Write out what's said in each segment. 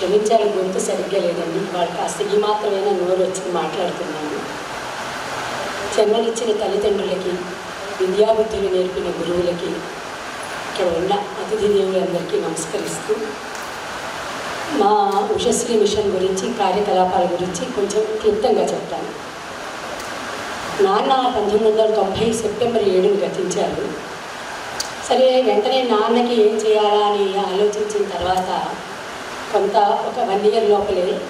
క్షమించాలి గొంతు సరిగ్గా లేదండి. వాళ్ళు కాస్త ఈ మాత్రమైనా నోరు వచ్చి మాట్లాడుతున్నాను జన్మనిచ్చిన తల్లిదండ్రులకి విద్యాబుద్ధులు నేర్పిన గురువులకి ఇక్కడ ఉన్న అతిథి దేవులందరికీ నమస్కరిస్తూ మా ఉషశ్రీ మిషన్ గురించి కార్యకలాపాల గురించి కొంచెం క్లుప్తంగా చెప్తాను. నాన్న పంతొమ్మిది వందల తొంభై సెప్టెంబర్ ఏడుని గతించారు. సరే వెంటనే నాన్నకి ఏం చేయాలా అని ఆలోచించిన తర్వాత కొంత ఒక వన్ ఇయర్ లోపలే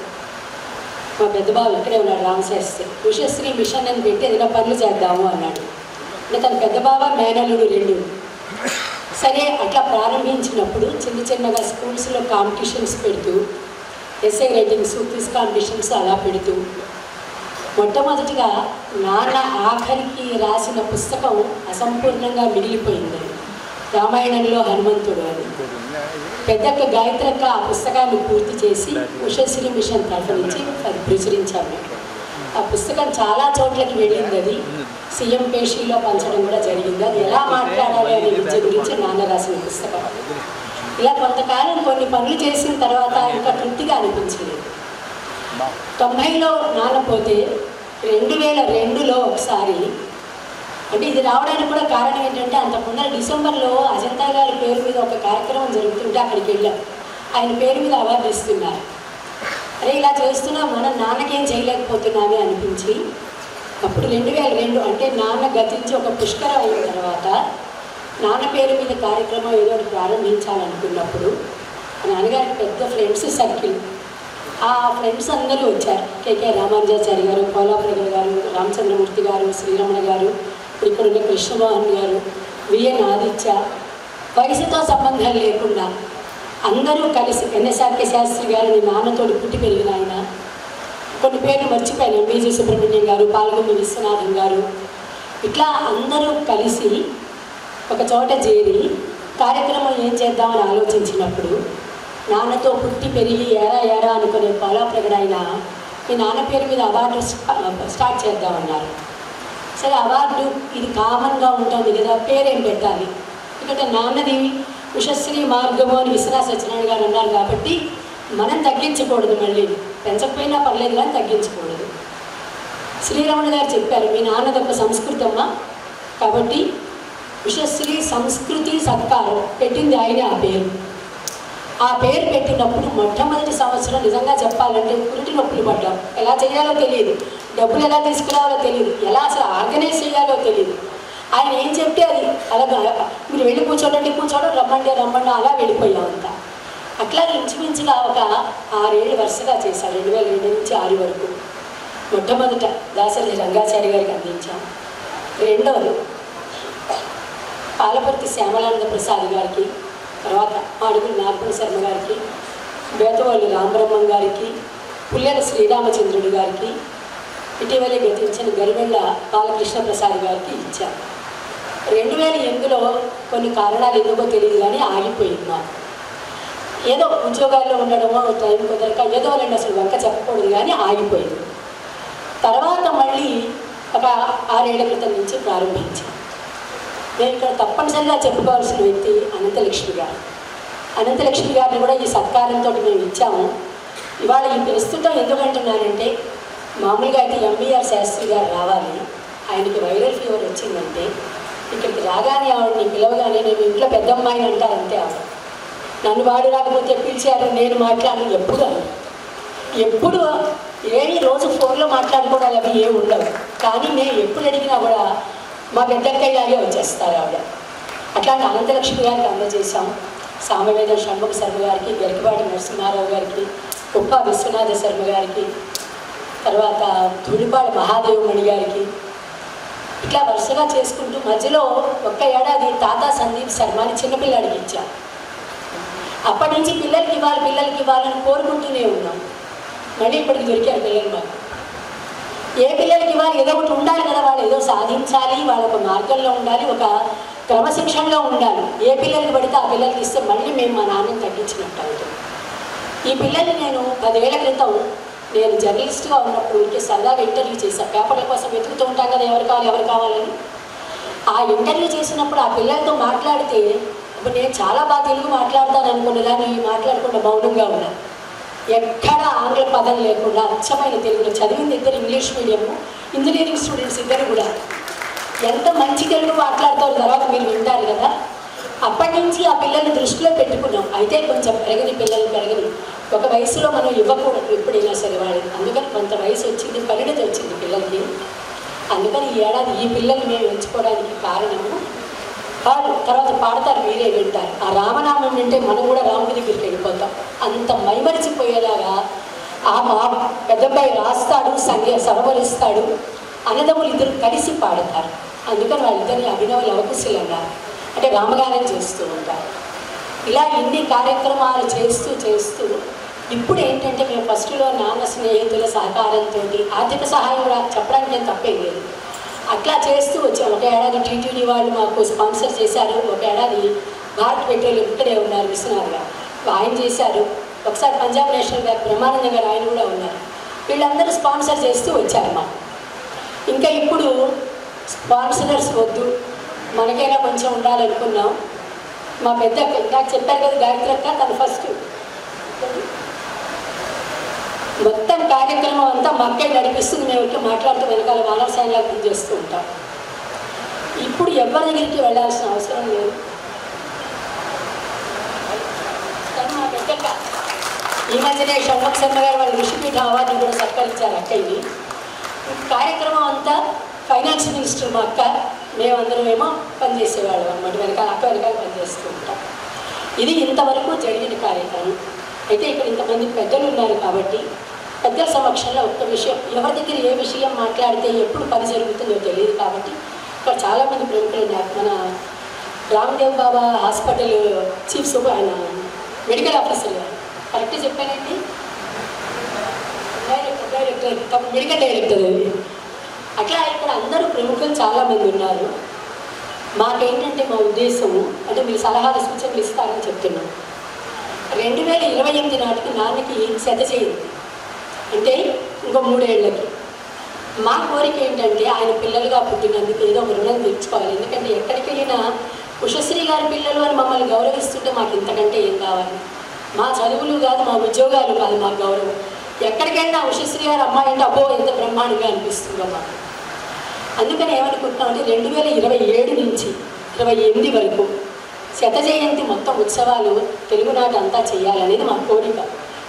మా పెద్దబాబు ఇక్కడే ఉన్నాడు రామశాస్త్రి ఉషశ్రీ మిషన్ అని పెట్టి ఏదైనా పనులు చేద్దాము అన్నాడు. అంటే తన పెద్దబాబా మేనల్లుడు రెండు. సరే అట్లా ప్రారంభించినప్పుడు చిన్న చిన్నగా స్కూల్స్లో కాంపిటీషన్స్ పెడుతూ ఎస్ఏ రైటింగ్స్ క్విజ్ కాంపిటీషన్స్ అలా పెడుతూ మొట్టమొదటిగా నాన్న ఆఖరికి రాసిన పుస్తకం అసంపూర్ణంగా మిగిలిపోయింది. రామాయణంలో హనుమంతుడు అని. పెద్దక్క గాయత్రక్క ఆ పుస్తకాన్ని పూర్తి చేసి ఉషశ్రీ మిషన్ తరఫు నుంచి అది ప్రచురించాము. ఆ పుస్తకం చాలా చోట్లకి వెళ్ళింది అది. సీఎం పేషీలో పంచడం కూడా జరిగింది. అది ఎలా మాట్లాడాలి అనే విద్య గురించి నాన్న రాసిన పుస్తకం. ఇలా కొంతకాలం కొన్ని పనులు చేసిన తర్వాత ఇంకా తృప్తిగా అనిపించలేదు. తొంభైలో నాన్న పోతే రెండు వేల రెండులో ఒకసారి అంటే ఇది రావడానికి కూడా కారణం ఏంటంటే అంతకు ముందర డిసెంబర్లో అజంతా గారి పేరు మీద ఒక కార్యక్రమం జరుగుతుంటే అక్కడికి వెళ్ళాం. ఆయన పేరు మీద అవార్డు ఇస్తున్నారు. అరే ఇలా చేస్తున్నా మన నాన్నకేం చేయలేకపోతున్నామే అనిపించి అప్పుడు రెండు వేల రెండు అంటే నాన్న గతించి ఒక పుష్కరం అయిన తర్వాత నాన్న పేరు మీద కార్యక్రమం ఏదో ఒకటి ప్రారంభించాలనుకున్నప్పుడు మా నాన్నగారికి పెద్ద ఫ్రెండ్స్ సర్కిల్. ఆ ఫ్రెండ్స్ అందరూ వచ్చారు. కేకే రామానుజాచారి గారు కోలాపురగర్ గారు రామచంద్రమూర్తి గారు శ్రీరమణ గారు ఇక్కడ ఉన్న కృష్ణమోహన్ గారు విఎన్ ఆదిత్య వయసుతో సంబంధం లేకుండా అందరూ కలిసి ఎన్ఎస్ఆర్కే శాస్త్రి గారిని నాన్నతోటి పుట్టి పెరిగిన ఆయన కొన్ని పేర్లు మర్చిపోయాను. ఎంబీజీ సుబ్రహ్మణ్యం గారు పాల్గొండ విశ్వనాథం గారు. ఇట్లా అందరూ కలిసి ఒక చోట చేరి కార్యక్రమం ఏం చేద్దామని ఆలోచించినప్పుడు నాన్నతో పుట్టి పెరిగి ఏరా ఏరా అనుకునే పోలాప్రగడ ఆయన మీ నాన్న పేరు మీద అవార్డు స్టార్ట్ చేద్దామన్నారు. సరే అవార్డు ఇది కామన్గా ఉంటుంది కదా పేరేం పెట్టాలి? ఎందుకంటే నాన్నది ఉషశ్రీ మార్గము అని విశ్వనాథ సత్యనారాయణ గారు అన్నారు కాబట్టి మనం తగ్గించకూడదు మళ్ళీ. పెంచకపోయినా పర్లేదు కానీ తగ్గించకూడదు. శ్రీరమణ గారు చెప్పారు మీ నాన్న తప్ప సంస్కృతమ్మ కాబట్టి ఉషశ్రీ సంస్కృతి సత్కారం పెట్టింది ఆయన ఆ పేరు. ఆ పేరు పెట్టినప్పుడు మొట్టమొదటి సంవత్సరం నిజంగా చెప్పాలంటే పురిటి నొప్పులు పడ్డాం. ఎలా చేయాలో తెలియదు. డబ్బులు ఎలా తీసుకురావాలో తెలియదు. ఎలా అసలు ఆర్గనైజ్ చేయాలో తెలియదు. ఆయన ఏం చెప్తే అది అలాగా మీరు వెళ్ళి కూర్చోండి కూర్చోడం రమ్మండి రమ్మండి అలా వెళ్ళిపోయాం అంతా. అట్లా ఇంచుమించుగా ఒక ఆరేళ్ళు వరుసగా చేశారు. రెండు వేల రెండు నుంచి ఆరు వరకు. మొట్టమొదట దాసరి రంగాచారి గారికి అందించాం. రెండవది పాలపర్తి శ్యామలానంద ప్రసాద్ గారికి తర్వాత అడుగులు నాగపూడి శర్మ గారికి బేతవాళ్ళు రామబ్రహ్మం గారికి పుల్లెల శ్రీరామచంద్రుడు గారికి ఇటీవలే గతించిన గరివెళ్ళ బాలకృష్ణ ప్రసాద్ గారికి ఇచ్చారు. రెండు వేల ఎనిమిదిలో కొన్ని కారణాలు ఎందుకో తెలియదు కానీ ఆగిపోయింది మాకు. ఏదో ఉద్యోగాల్లో ఉండడమో టైం కుదరక ఏదో రెండు అసలు వంక చెప్పకూడదు కానీ ఆగిపోయింది. తర్వాత మళ్ళీ ఒక ఆరేళ్ళ క్రితం నుంచి ప్రారంభించాం నేను ఇక్కడ తప్పనిసరిగా చెప్పుకోవాల్సిన వ్యక్తి అనంతలక్ష్మి గారు. అనంతలక్ష్మి గారిని కూడా ఈ సత్కారంతో మేము ఇచ్చాము. ఇవాళ ఈ ప్రస్తుతం ఎందుకంటున్నానంటే మామూలుగా అయితే ఎంబీఆర్ శాస్త్రి గారు రావాలి. ఆయనకి వైరల్ ఫీవర్ వచ్చిందంటే ఇక్కడికి రాగానే ఆవిడని పిలవగానే నేను ఇంట్లో పెద్దమ్మాయిని అంటారు అంతే ఆవిడ. నన్ను వాడు రాకపోతే పిలిచారు నేను మాట్లాడను ఎప్పుడు ఎప్పుడు ఏమి రోజు ఫోన్లో మాట్లాడుకోవడాలు అవి ఏమి ఉండవు. కానీ నేను ఎప్పుడు అడిగినా కూడా మా పెద్దక్కయ్యాగే వచ్చేస్తారు ఆవిడ. అట్లాంటి అనంతలక్ష్మి గారికి అందజేశాం సామవేద షణ్ముఖ శర్మ గారికి గరికపాటి నరసింహారావు గారికి ఉప్ప విశ్వనాథ శర్మ గారికి తర్వాత ధూళిపాడ మహాదేవమణి గారికి. ఇట్లా వరుసగా చేసుకుంటూ మధ్యలో ఒక్క ఏడాది తాతా సందీప్ శర్మని చిన్నపిల్లాడికి ఇచ్చాం. అప్పటి నుంచి పిల్లలకి ఇవ్వాలి పిల్లలకి ఇవ్వాలని కోరుకుంటూనే ఉన్నాం. మళ్ళీ ఇప్పటికి దొరికారు పిల్లలు మాకు. ఏ పిల్లలకి ఇవ్వాలి ఏదో ఒకటి ఉండాలి కదా వాళ్ళు ఏదో సాధించాలి వాళ్ళ మార్గంలో ఉండాలి ఒక క్రమశిక్షణలో ఉండాలి. ఏ పిల్లలకి పడితే ఆ పిల్లలకి ఇస్తే మళ్ళీ మేము మా నాన్నని తగ్గించినట్టు అవుతుంది. ఈ పిల్లల్ని నేను పదివేల క్రితం నేను జర్నలిస్ట్గా ఉన్నప్పుడు ఇంకే సరదాగా ఇంటర్వ్యూ చేశాను పేపర్ల కోసం వెతుకుతూ ఉంటాం కదా ఎవరు కావాలి ఎవరు కావాలని. ఆ ఇంటర్వ్యూ చేసినప్పుడు ఆ పిల్లలతో మాట్లాడితే ఇప్పుడు నేను చాలా బాగా తెలుగు మాట్లాడతాను అనుకున్నదాన్ని మాట్లాడకుండా మౌనంగా ఉన్నాను ఎక్కడ ఆంగ్ల పదం లేకుండా అచ్చమైన తెలుగులో చదివింది ఇంగ్లీష్ మీడియము. ఇంజనీరింగ్ స్టూడెంట్స్ ఇద్దరు కూడా. ఎంత మంచి తెలుగు మాట్లాడతారు తర్వాత మీరు వింటారు కదా. అప్పటి నుంచి ఆ పిల్లల్ని దృష్టిలో పెట్టుకున్నాం. అయితే కొంచెం పెరగని పిల్లలు పెరగని. ఒక వయసులో మనం ఇవ్వకూడదు ఎప్పుడైనా సరే వాళ్ళకి అందుకని కొంత వయసు వచ్చింది పరిణతి వచ్చింది పిల్లలకి. అందుకని ఈ ఏడాది ఈ పిల్లల్ని మేము ఎంచుకోవడానికి కారణము వాళ్ళు తర్వాత పాడతారు మీరే వింటారు. ఆ రామనామం వింటే మనం కూడా రాముడి దగ్గరికి వెళ్ళిపోతాం. అంత మైమరిచిపోయేలాగా ఆ మా పెద్దబ్బాయి రాస్తాడు సంగీ సరవరిస్తాడు అన్నదమ్ములు ఇద్దరు కలిసి పాడతారు. అందుకని వాళ్ళిద్దరిని అభినవ లవకుశులన్నారు అంటే రామగానం చేస్తూ ఉంటారు. ఇలా ఇన్ని కార్యక్రమాలు చేస్తూ చేస్తూ ఇప్పుడు ఏంటంటే మేము ఫస్ట్లో నాన్న స్నేహితుల సహకారంతో ఆర్థిక సహాయం కూడా చెప్పడానికి నేను తప్పేం లేదు. అట్లా చేస్తూ వచ్చాం. ఒక ఏడాది టీటీడీ వాళ్ళు మాకు స్పాన్సర్ చేశారు. ఒక ఏడాది భారత్ పెట్రోల్ ఇక్కడే ఉన్నారు విశ్వనాథ్ గారు. ఆయన చేశారు. ఒకసారి పంజాబ్ నేషనల్ బ్యాంక్ బ్రహ్మానందం గారు ఆయన కూడా ఉన్నారు. వీళ్ళందరూ స్పాన్సర్ చేస్తూ వచ్చారు మా ఇంకా ఇప్పుడు స్పాన్సరర్స్ వద్దు. మనకైనా కొంచెం ఉండాలనుకున్నాం. మా పెద్ద అక్క ఇందాక చెప్పారు కదా గాయత్రి అక్క తను ఫస్ట్ మొత్తం కార్యక్రమం అంతా మక్కే నడిపిస్తుంది. మేము ఇట్లా మాట్లాడుతూ వెనకాల మానవ సాయంగా పనిచేస్తూ ఉంటాం. ఇప్పుడు ఎవరి దగ్గరికి వెళ్ళాల్సిన అవసరం లేదు కానీ మా పెద్దక్క ఈ మధ్యనే షణ్ముఖ శర్మ గారు వాళ్ళ ఋషిపీఠ అవార్డు కూడా సత్కరించారు అక్కయ్యని కార్యక్రమం అంతా ఫైనాన్స్ మినిస్టర్ మా అక్క మేమందరం ఏమో పనిచేసేవాళ్ళం అనమాట వెనకాల అక్క వెనకాల పనిచేస్తూ ఉంటాం. ఇది ఇంతవరకు జరిగిన కార్యక్రమం. అయితే ఇక్కడ ఇంతమంది పెద్దలు ఉన్నారు కాబట్టి పెద్దల సమక్షంలో ఒక్క విషయం ఎవరి దగ్గర ఏ విషయం మాట్లాడితే ఎప్పుడు పని జరుగుతుందో తెలియదు కాబట్టి ఇక్కడ చాలామంది ప్రముఖులు ఉన్నారు. మన Ramdev Baba hospital chief super ఆయన మెడికల్ ఆఫీసర్ గారు. కరెక్ట్ చెప్పానండి. డైరెక్టర్ డైరెక్టర్ తమ మెడికల్ డైరెక్టర్ అది అట్లా ఇక్కడ అందరూ ప్రముఖులు చాలామంది ఉన్నారు. మాకేంటంటే మా ఉద్దేశము అంటే మీరు సలహాలు సూచనలు ఇస్తారని చెప్తున్నాం. రెండు వేల ఇరవై ఎనిమిది నాటికి నాన్నకి శత చేయింది. అంటే ఇంకో మూడేళ్ళకి. మా కోరిక ఏంటంటే ఆయన పిల్లలుగా పుట్టినందుకు ఏదో ఒక రుణం తీర్చుకోవాలి. ఎందుకంటే ఎక్కడికి వెళ్ళినా ఉషశ్రీ గారి పిల్లలు అని మమ్మల్ని గౌరవిస్తుంటే మాకు ఇంతకంటే ఏం కావాలి? మా చదువులు కాదు మా ఉద్యోగాలు కాదు మా గౌరవం. ఎక్కడికైనా ఉషశ్రీ గారు అమ్మాయి అంటే అబ్బో ఎంత బ్రహ్మాండంగా అనిపిస్తుందో మాకు అందుకని ఏమనుకుంటున్నామంటే రెండు వేల ఇరవై ఏడు నుంచి ఇరవై ఎనిమిది వరకు శత జయంతి మొత్తం ఉత్సవాలు తెలుగునాట అంతా చేయాలనేది మా కోరిక.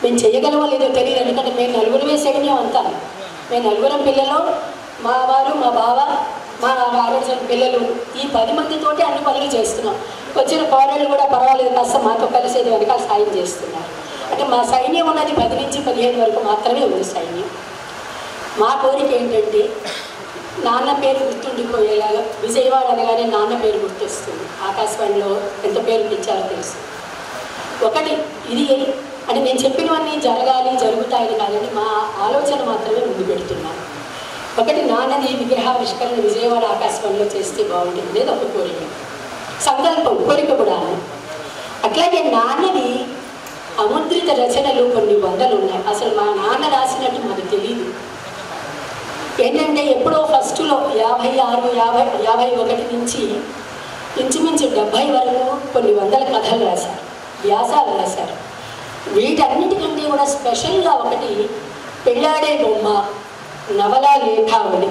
మేము చేయగలమో లేదో తెలియదు ఎందుకంటే మేము నలుగురమే సైన్యం అంతా. మేము నలుగురం పిల్లలు మా వారు మా బావ మా ఆరోగ్య పిల్లలు. ఈ పది మందితోటి అన్ని పనులు చేస్తున్నాం. వచ్చిన పౌరులు కూడా పర్వాలేదు కాస్త మాతో కలిసి ఇది వెనకాల సాయం చేస్తున్నారు. అంటే మా సైన్యం ఉన్నది పది నుంచి పదిహేను వరకు మాత్రమే ఉంది సైన్యం. మా కోరిక ఏంటంటే నాన్న పేరు గుర్తుండిపోయేలాగా విజయవాడ అనగానే నాన్న పేరు గుర్తొస్తుంది. ఆకాశవాణిలో ఎంత పేరు ఇచ్చారో తెలుసు. ఒకటి ఇది అంటే నేను చెప్పినవన్నీ జరగాలి జరుగుతాయని కాదని మా ఆలోచన మాత్రమే ముందు పెడుతున్నాను ఒకటి నాన్నది విగ్రహావిష్కరణ విజయవాడ ఆకాశవాణిలో చేస్తే బాగుంటుంది అనేది ఒక కోరిక. సంకల్పం కోరిక కూడా అట్లాగే నాన్నది అముద్రిత రచనలు కొన్ని వందలు ఉన్నాయి. అసలు మా నాన్న రాసినట్టు మాకు తెలియదు ఏంటంటే ఎప్పుడో ఫస్ట్లో యాభై ఆరు యాభై యాభై ఒకటి నుంచి ఇంచుమించు డెబ్భై వరకు కొన్ని వందల కథలు రాశారు వ్యాసాలు రాశారు. వీటన్నిటికంటే కూడా స్పెషల్గా ఒకటి పెళ్ళాడే బొమ్మ నవల లేఖావళి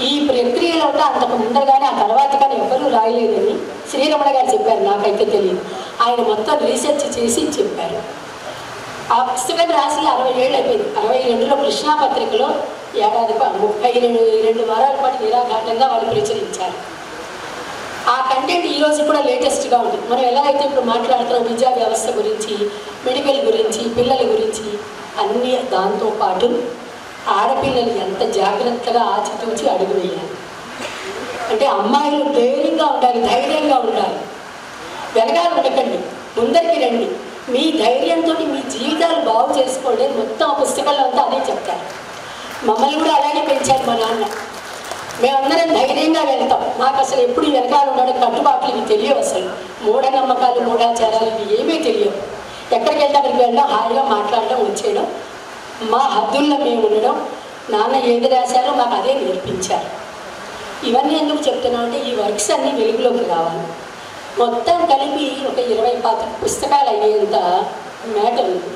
ఈ ప్రక్రియలో కూడా అంతకు ముందరగానే ఆ తర్వాత కానీ ఎవరూ రాయలేదని శ్రీరమణ గారు చెప్పారు నాకైతే తెలియదు. ఆయన మొత్తం రీసెర్చ్ చేసి చెప్పారు. ఆ పుస్తకం రాసి అరవై ఏళ్ళు అయిపోయింది. అరవై రెండులో కృష్ణా పత్రికలో ఏడాది ముప్పై రెండు రెండు వారాల పాటు నిరాఘాటంగా వాళ్ళు ప్రచురించారు. ఆ కంటెంట్ ఈ రోజు కూడా లేటెస్ట్గా ఉంది. మనం ఎలా అయితే ఇప్పుడు మాట్లాడుతున్నాం విద్యా వ్యవస్థ గురించి మెడికల్ గురించి పిల్లల గురించి అన్నీ దాంతో పాటు ఆడపిల్లలు ఎంత జాగ్రత్తగా ఆచితూచి అడుగు వేయాలి. అంటే అమ్మాయిలు ధైర్యంగా ఉండాలి ధైర్యంగా ఉండాలి. వెనకాల ఉండకండి ముందరికి రండి. మీ ధైర్యంతో మీ జీవితాలు బాగు చేసుకోండి మొత్తం ఆ పుస్తకాల్లో అంతా అదే చెప్తారు. మమ్మల్ని కూడా అలాగే పెంచారు మా నాన్న. మేమందరం ధైర్యంగా వెళ్తాం. మాకు అసలు ఎప్పుడు వెనకాల ఉండడం కట్టుబాట్లు ఇవి తెలియవు అసలు. మూఢనమ్మకాలు మూఢాచారాలు ఇవి ఏమీ తెలియవు. ఎక్కడికి వెళ్తే అక్కడికి వెళ్ళడం హాయిగా మాట్లాడడం వచ్చేయడం మా హద్దుల్లో మేము ఉండడం నాన్న ఏది రాశారో మాకు అదే నేర్పించారు. ఇవన్నీ ఎందుకు చెప్తున్నాం అంటే ఈ వర్క్స్ అన్నీ వెలుగులోకి రావాలి. మొత్తం కలిపి ఒక ఇరవై పాత పుస్తకాలు అయ్యేంత మ్యాటర్ ఉంది.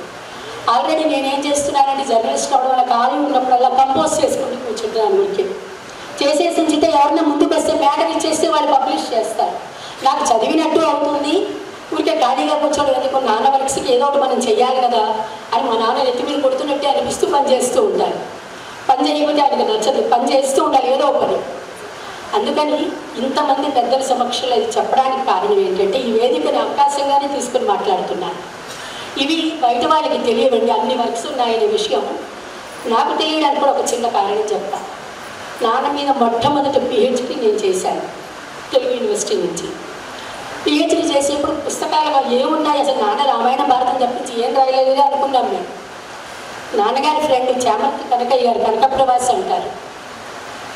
ఆల్రెడీ నేనేం చేస్తున్నానంటే జర్నలిస్ట్ అవడం వల్ల ఖాళీ ఉన్నప్పుడల్లా కంపోజ్ చేసుకుంటూ కూర్చుంటున్నాను ఊరికే. చేసేసి ఉంచితే ఎవరన్నా ముందుకు వస్తే మ్యాటర్ ఇచ్చేస్తే వాళ్ళు పబ్లిష్ చేస్తారు. నాకు చదివినట్టు అవుతుంది ఊరికే ఖాళీగా కూర్చోడం ఎందుకు నాన్న వర్క్స్కి ఏదో ఒకటి మనం చెయ్యాలి కదా అని మా నాన్న ఎత్తి మీద కొడుతున్నట్టే అనిపిస్తూ పని చేస్తూ ఉంటారు పని చేయకపోతే ఆయనకు నచ్చదు. పని చేస్తూ ఉండాలి ఏదో ఒకటి. పని అందుకని ఇంతమంది పెద్దల సమక్షంలో ఇది చెప్పడానికి కారణం ఏంటంటే ఈ వేదికని అవకాశంగానే తీసుకుని మాట్లాడుతున్నాను ఇవి బయట వాళ్ళకి తెలియవండి. అన్ని వర్క్స్ ఉన్నాయనే విషయం నాకు తెలియడానికి కూడా ఒక చిన్న కారణం చెప్తా. నాన్న మీద మొట్టమొదటి పిహెచ్డి నేను చేశాను. తెలుగు యూనివర్సిటీ నుంచి. పిహెచ్డి చేసేప్పుడు పుస్తకాలు ఏమున్నాయి? అసలు నాన్న రామాయణ భారతం తప్పించి ఏం రాయలేదు అనుకున్నాం మేము. నాన్నగారి ఫ్రెండ్ చామంతి కనకయ్య గారు కనకప్రవాస్ అంటారు.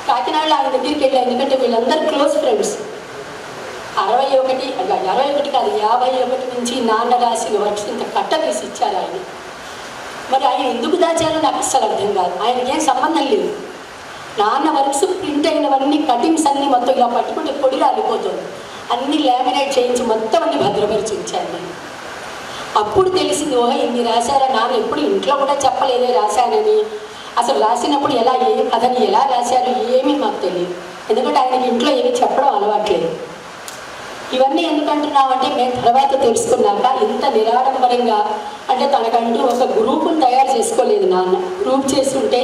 కాకినాడలో ఆయన దగ్గరికి వెళ్ళాను ఎందుకంటే వీళ్ళందరూ క్లోజ్ ఫ్రెండ్స్. అరవై ఒకటి అరవై ఒకటి కాదు యాభై ఒకటి నుంచి నాన్న రాసిన వర్క్స్ ఇంత కట్ట తీసి ఇచ్చారు ఆయన. మరి ఆయన ఎందుకు దాచారో నాకు అస్సలు అర్థం కాదు. ఆయనకి ఏం సంబంధం లేదు. నాన్న వర్క్స్ ప్రింట్ అయినవన్నీ కటింగ్స్ అన్నీ మొత్తం ఇలా పట్టుకుంటే పొడి రాలిపోతుంది. అన్ని లామినేట్ చేయించి మొత్తం అన్ని భద్రపరిచి ఉంచాను నేను. అప్పుడు తెలిసింది ఓహో ఇన్ని రాశారా? నాన్న ఎప్పుడు ఇంట్లో కూడా చెప్పలేదే రాశానని. అసలు రాసినప్పుడు ఎలా ఏ అతను ఎలా రాశారు ఏమీ మాకు తెలియదు. ఎందుకంటే ఆయనకి ఇంట్లో ఏమీ చెప్పడం అలవాట్లేదు. ఇవన్నీ ఎందుకంటున్నామంటే మేము తర్వాత తెలుసుకున్నాక ఇంత నిరాడంబరంగా అంటే తనకంటూ ఒక గ్రూపును తయారు చేసుకోలేదు నాన్న. గ్రూప్ చేస్తుంటే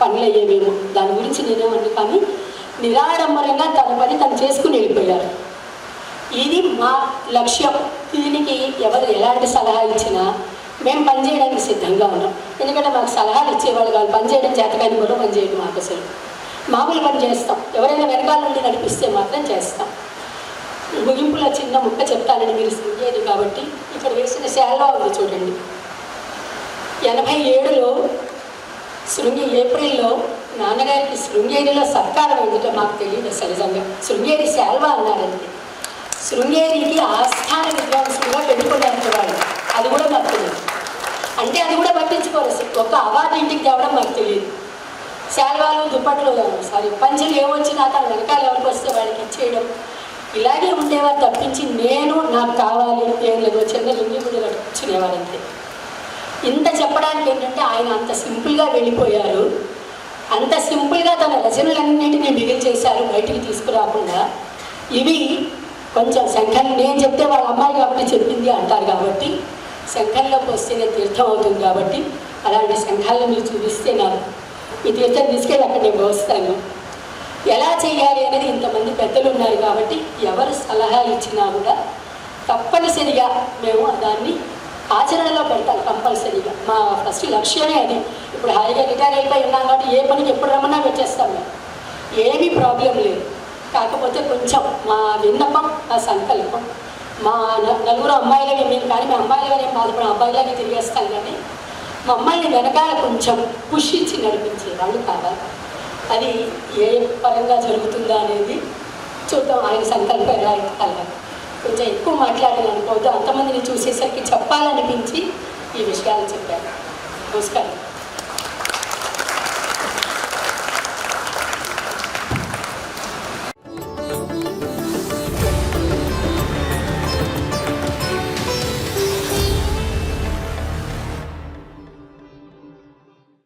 పనులు అయ్యేవేమో దాని గురించి నేనేమన్నా కానీ నిరాడంబరంగా తన పని తను చేసుకుని వెళ్ళిపోయారు. ఇది మా లక్ష్యం. దీనికి ఎవరు ఎలాంటి సలహా ఇచ్చినా మేము పనిచేయడానికి సిద్ధంగా ఉన్నాం. ఎందుకంటే మాకు సలహాలు ఇచ్చేవాళ్ళు కాదు. పనిచేయడం చేతకాని కూడా పనిచేయడం మాకు అసలు మామూలు పని చేస్తాం. ఎవరైనా వెనకాల నుండి నడిపిస్తే మాత్రం చేస్తాం. ముగింపులో చిన్న ముక్క చెప్తానని మీరు శృంగేరి కాబట్టి ఇక్కడ వేసిన శాల్వా ఉంది చూడండి. ఎనభై ఏడులో శృంగి ఏప్రిల్లో నాన్నగారికి శృంగేరిలో సత్కారం ఎందుకో మాకు తెలియదు సరిజంగా శృంగేరి శాల్వా అన్నారండి. శృంగేరికి ఆస్థాన విద్వాంసులుగా పెట్టుకున్నారు వాళ్ళు అది కూడా మాకు తెలియదు అంటే అది కూడా పట్టించుకోరు. ఒక అవార్డు ఇంటికి తేవడం మాకు తెలియదు శాల్వాలు దుప్పట్లు సారీ పంచులు ఏమొచ్చినా తన వెనకాల ఎవరికి వస్తే వాళ్ళకి ఇచ్చేయడం. ఇలాగే ఉండేవారు తప్పించి నేను నాకు కావాలి ఏం లేదు. చిన్న లింగి గుడి కట్టుకునేవారంతే ఇంత చెప్పడానికి ఏంటంటే ఆయన అంత సింపుల్గా వెళ్ళిపోయారు. అంత సింపుల్గా తన రచనలన్నింటినీ మిగిలి చేశారు బయటికి తీసుకురాకుండా. ఇవి కొంచెం శంఖం నేను చెప్తే వాళ్ళ అమ్మాయి కాబట్టి చెప్పింది అంటారు కాబట్టి శంఖంలోకి వస్తేనే తీర్థం అవుతుంది కాబట్టి అలాంటి శంఖాలను మీరు చూపిస్తే నాకు ఈ తీర్థం తీసుకెళ్ళి అక్కడ నేను పోస్తాను. ఎలా చేయాలి అనేది ఇంతమంది పెద్దలు ఉన్నారు కాబట్టి ఎవరు సలహా ఇచ్చినా కూడా తప్పనిసరిగా మేము దాన్ని ఆచరణలో పెడతాం కంపల్సరీగా. మా ఫస్ట్ లక్ష్యమే అది. ఇప్పుడు హాయిగా రిటైర్ అయిపోయి ఉన్నాం కాబట్టి ఏ పనికి ఎప్పుడు రమ్మన్నా పెట్టేస్తాం మేము. ఏమీ ప్రాబ్లం లేదు. కాకపోతే కొంచెం మా విన్నపం మా సంకల్పం. మా నలుగురు అమ్మాయిలవి మేము కానీ మా అమ్మాయిలుగానే బాధపడం అబ్బాయిలాగే తిరిగేస్తాను కానీ మా అమ్మాయిని వెనకాల కొంచెం పుష్ ఇచ్చి నడిపించే వాళ్ళు కావాలి అది ఏ పరంగా జరుగుతుందా అనేది చూద్దాం. ఆయన సంకల్పం ఎలా అయితే కొంచెం ఎక్కువ మాట్లాడాలి అనుకోవద్దు. అంతమందిని చూసేసరికి చెప్పాలనిపించి ఈ విషయాలు చెప్పాను నమస్కారం.